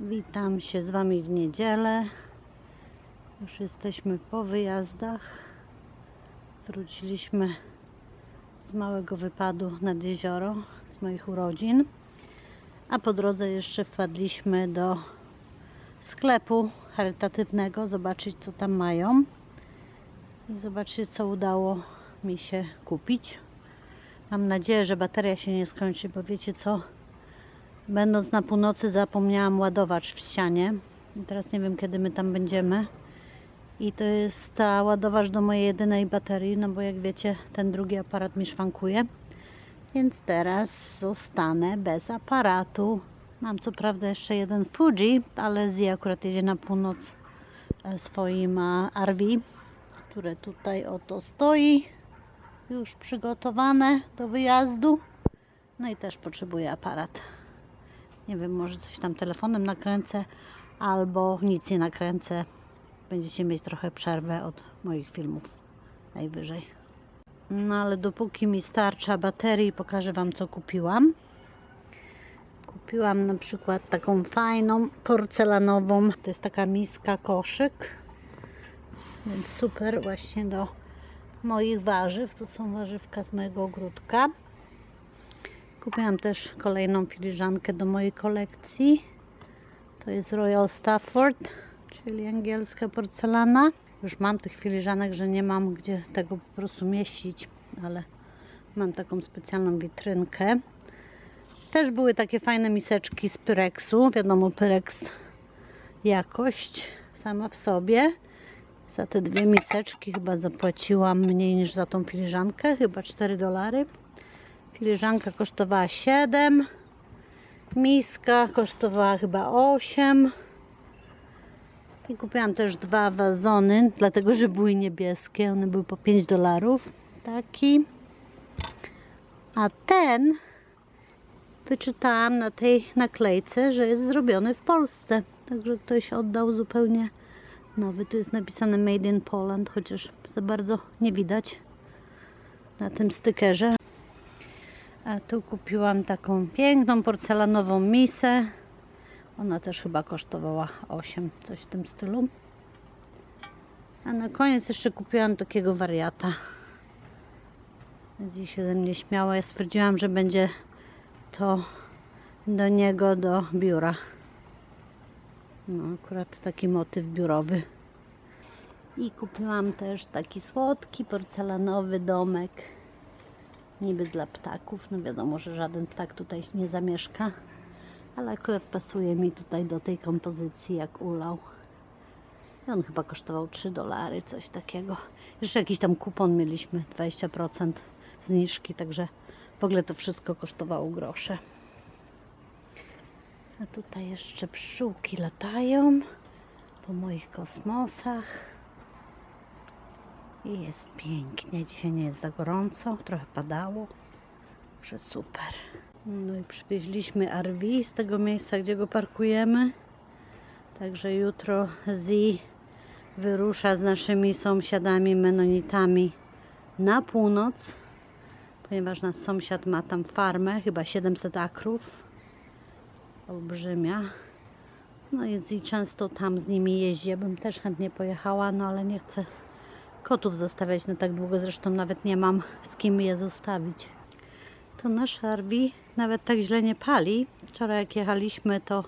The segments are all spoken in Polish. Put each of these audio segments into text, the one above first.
Witam się z Wami w niedzielę. Już jesteśmy po wyjazdach. Wróciliśmy z małego wypadu nad jezioro, z moich urodzin. A po drodze jeszcze wpadliśmy do sklepu charytatywnego, zobaczyć co tam mają. I zobaczyć co udało mi się kupić. Mam nadzieję, że bateria się nie skończy, bo wiecie co? Będąc na północy zapomniałam ładowacz w ścianie. I teraz nie wiem kiedy my tam będziemy. I to jest ta ładowacz do mojej jedynej baterii, no bo jak wiecie, ten drugi aparat mi szwankuje. Więc teraz zostanę bez aparatu. Mam co prawda jeszcze jeden Fuji, ale Zi akurat jedzie na północ e, swoim RV, które tutaj oto stoi. Już przygotowane do wyjazdu. No i też potrzebuję aparat. Nie wiem, może coś tam telefonem nakręcę, albo nic nie nakręcę. Będziecie mieć trochę przerwę od moich filmów. Najwyżej. No ale dopóki mi starcza baterii, pokażę Wam co kupiłam. Kupiłam na przykład taką fajną porcelanową. To jest taka miska koszyk. Więc super właśnie do moich warzyw. Tu są warzywka z mojego ogródka. Kupiłam też kolejną filiżankę do mojej kolekcji. To jest Royal Stafford, czyli angielska porcelana. Już mam tych filiżanek, że nie mam gdzie tego po prostu mieścić, ale mam taką specjalną witrynkę. Też były takie fajne miseczki z Pyrexu. Wiadomo, Pyrex jakość sama w sobie. Za te dwie miseczki chyba zapłaciłam mniej niż za tą filiżankę, chyba 4 dolary. Filiżanka kosztowała 7. Miska kosztowała chyba 8. I kupiłam też dwa wazony, dlatego że były niebieskie. One były po 5 dolarów. Taki. A ten wyczytałam na tej naklejce, że jest zrobiony w Polsce. Także ktoś oddał zupełnie nowy. Tu jest napisane Made in Poland, chociaż za bardzo nie widać na tym stykerze. A tu kupiłam taką piękną porcelanową misę. Ona też chyba kosztowała 8, coś w tym stylu. A na koniec jeszcze kupiłam takiego wariata. Zji się ze mnie śmiała. Ja stwierdziłam, że będzie to do niego do biura. No, akurat taki motyw biurowy. I kupiłam też taki słodki porcelanowy domek niby dla ptaków. No wiadomo, że żaden ptak tutaj nie zamieszka, ale akurat pasuje mi tutaj do tej kompozycji jak ulał. I on chyba kosztował 3 dolary, coś takiego. Jeszcze jakiś tam kupon mieliśmy, 20% zniżki, także w ogóle to wszystko kosztowało grosze. A tutaj jeszcze pszczółki latają po moich kosmosach. I jest pięknie. Dzisiaj nie jest za gorąco, trochę padało. Że super. No i przywieźliśmy RV z tego miejsca, gdzie go parkujemy. Także jutro Z wyrusza z naszymi sąsiadami menonitami na północ, ponieważ nasz sąsiad ma tam farmę, chyba 700 akrów. Olbrzymia. No i często tam z nimi jeździ. Ja bym też chętnie pojechała, no ale nie chcę kotów zostawiać na tak długo, zresztą nawet nie mam z kim je zostawić. To nasz RV nawet tak źle nie pali. Wczoraj jak jechaliśmy, to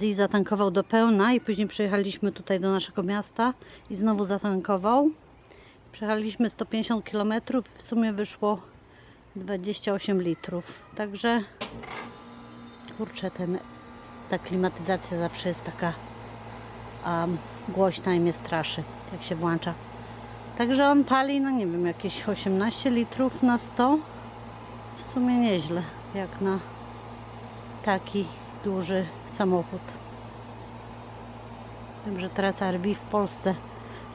Zi zatankował do pełna i później przyjechaliśmy tutaj do naszego miasta i znowu zatankował. Przejechaliśmy 150 km w sumie wyszło 28 litrów. Także kurczę, ten, ta klimatyzacja zawsze jest taka um, głośna i mnie straszy, jak się włącza. Także on pali, no nie wiem, jakieś 18 litrów na 100. W sumie nieźle, jak na taki duży samochód. Wiem, że teraz RV w Polsce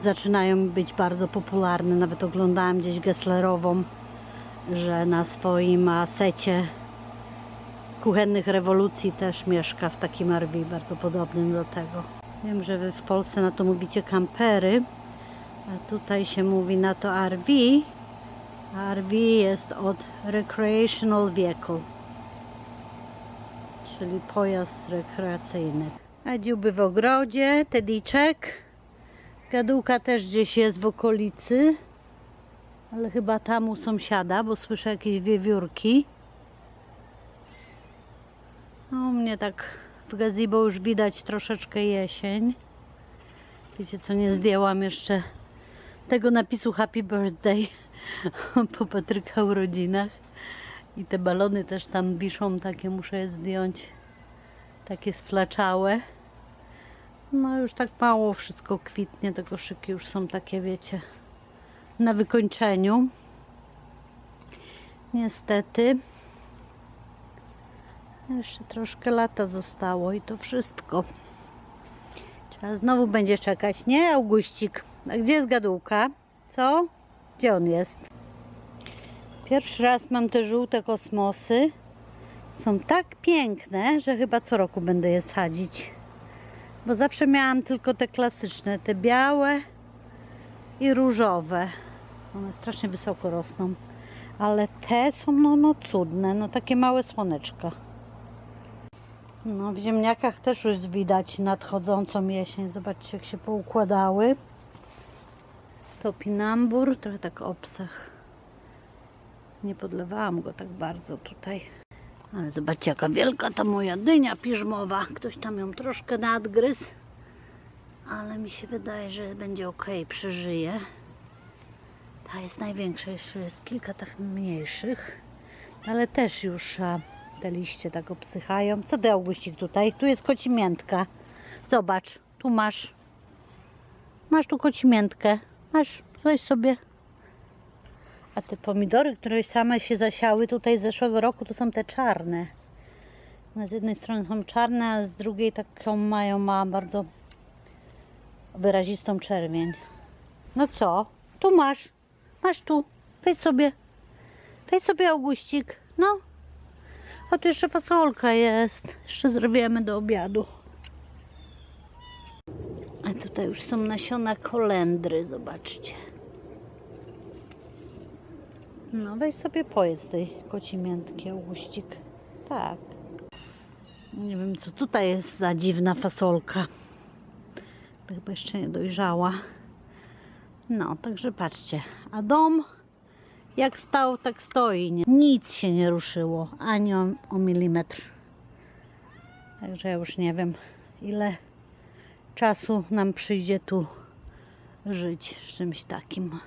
zaczynają być bardzo popularne. Nawet oglądałam gdzieś Gesslerową, że na swoim secie kuchennych rewolucji też mieszka w takim RV, bardzo podobnym do tego. Wiem, że wy w Polsce na to mówicie kampery, a tutaj się mówi na to RV. RV jest od Recreational Vehicle. czyli pojazd rekreacyjny. A w ogrodzie, Tediczek. Gadułka też gdzieś jest w okolicy, ale chyba tam u sąsiada, bo słyszę jakieś wiewiórki. No, u mnie tak w gazebo już widać troszeczkę jesień. Wiecie co, nie zdjęłam jeszcze tego napisu Happy Birthday po Patryka urodzinach. I te balony też tam wiszą, takie muszę je zdjąć. Takie sflaczałe. No już tak mało wszystko kwitnie, te koszyki już są takie, wiecie, na wykończeniu. Niestety. Jeszcze troszkę lata zostało i to wszystko. Trzeba znowu będzie czekać, nie Auguścik? A gdzie jest gadułka? Co? Gdzie on jest? Pierwszy raz mam te żółte kosmosy. Są tak piękne, że chyba co roku będę je sadzić. Bo zawsze miałam tylko te klasyczne, te białe i różowe. One strasznie wysoko rosną. Ale te są no, no cudne, no takie małe słoneczka. No w ziemniakach też już widać nadchodzącą jesień. Zobaczcie jak się poukładały. Topinambur, trochę tak obsach. Nie podlewałam go tak bardzo tutaj. Ale zobaczcie jaka wielka ta moja dynia piżmowa. Ktoś tam ją troszkę nadgryzł. Ale mi się wydaje, że będzie ok, przeżyje. Ta jest największa, jeszcze jest kilka tak mniejszych. Ale też już te liście tak obsychają. Co ty Augustik tutaj? Tu jest kocimiętka. Zobacz, tu masz. Masz tu kocimiętkę. Masz, weź sobie. A te pomidory, które same się zasiały tutaj z zeszłego roku, to są te czarne. One z jednej strony są czarne, a z drugiej taką mają ma bardzo wyrazistą czerwień. No co? Tu masz. Masz tu. Weź sobie. Weź sobie Augustik. No. A tu jeszcze fasolka jest. Jeszcze zrobimy do obiadu. A tutaj już są nasiona kolendry, zobaczcie. No weź sobie pojedz tej kocimiętki, Augustik. Tak. Nie wiem, co tutaj jest za dziwna fasolka. To Chyba jeszcze nie dojrzała. No, także patrzcie. A dom jak stał, tak stoi. Nic się nie ruszyło, ani o, o milimetr. Także ja już nie wiem, ile czasu nam przyjdzie tu żyć czymś takim.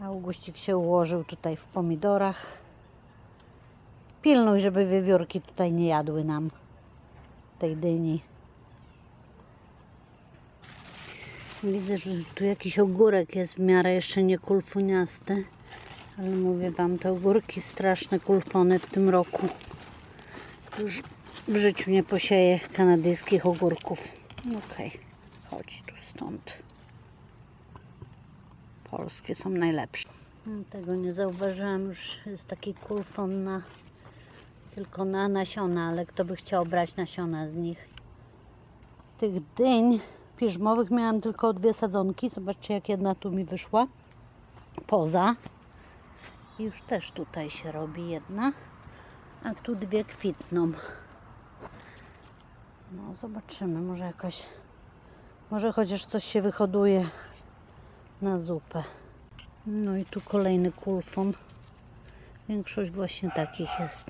Augustik się ułożył tutaj w pomidorach. Pilnuj, żeby wiewiórki tutaj nie jadły nam tej dyni. Widzę, że tu jakiś ogórek jest w miarę jeszcze nie kulfuniasty. Ale mówię Wam, te ogórki straszne kulfony w tym roku. Już w życiu nie posieję kanadyjskich ogórków. Okej, chodź tu stąd. Polskie są najlepsze. Tego nie zauważyłam, już jest taki kulfon na, tylko na nasiona, ale kto by chciał brać nasiona z nich. Tych dyń piżmowych miałam tylko dwie sadzonki. Zobaczcie, jak jedna tu mi wyszła. Poza. Już też tutaj się robi jedna. A tu dwie kwitną. No, zobaczymy. Może jakaś. Może chociaż coś się wyhoduje na zupę. No i tu kolejny kulfon. Większość właśnie takich jest.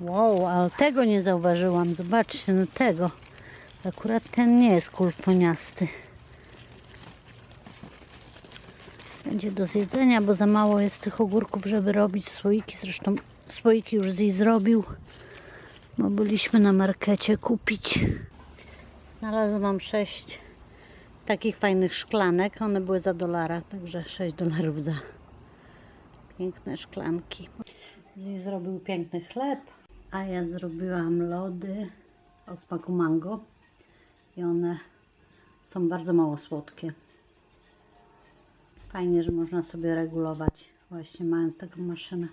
Wow, ale tego nie zauważyłam. Zobaczcie, no tego. Akurat ten nie jest kulfoniasty. Będzie do zjedzenia, bo za mało jest tych ogórków, żeby robić słoiki. Zresztą słoiki już Zi zrobił, bo byliśmy na markecie kupić. Znalazłam sześć takich fajnych szklanek. One były za dolara, także 6 dolarów za piękne szklanki. Zi zrobił piękny chleb, a ja zrobiłam lody o smaku mango i one są bardzo mało słodkie. Fajnie, że można sobie regulować właśnie mając taką maszynę.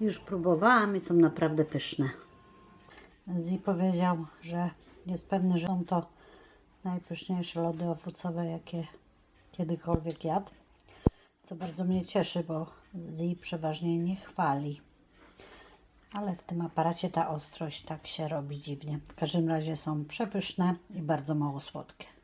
Już próbowałam i są naprawdę pyszne. Zi powiedział, że jest pewny, że są to najpyszniejsze lody owocowe, jakie kiedykolwiek jadł. Co bardzo mnie cieszy, bo Zi przeważnie nie chwali. Ale w tym aparacie ta ostrość tak się robi dziwnie. W każdym razie są przepyszne i bardzo mało słodkie.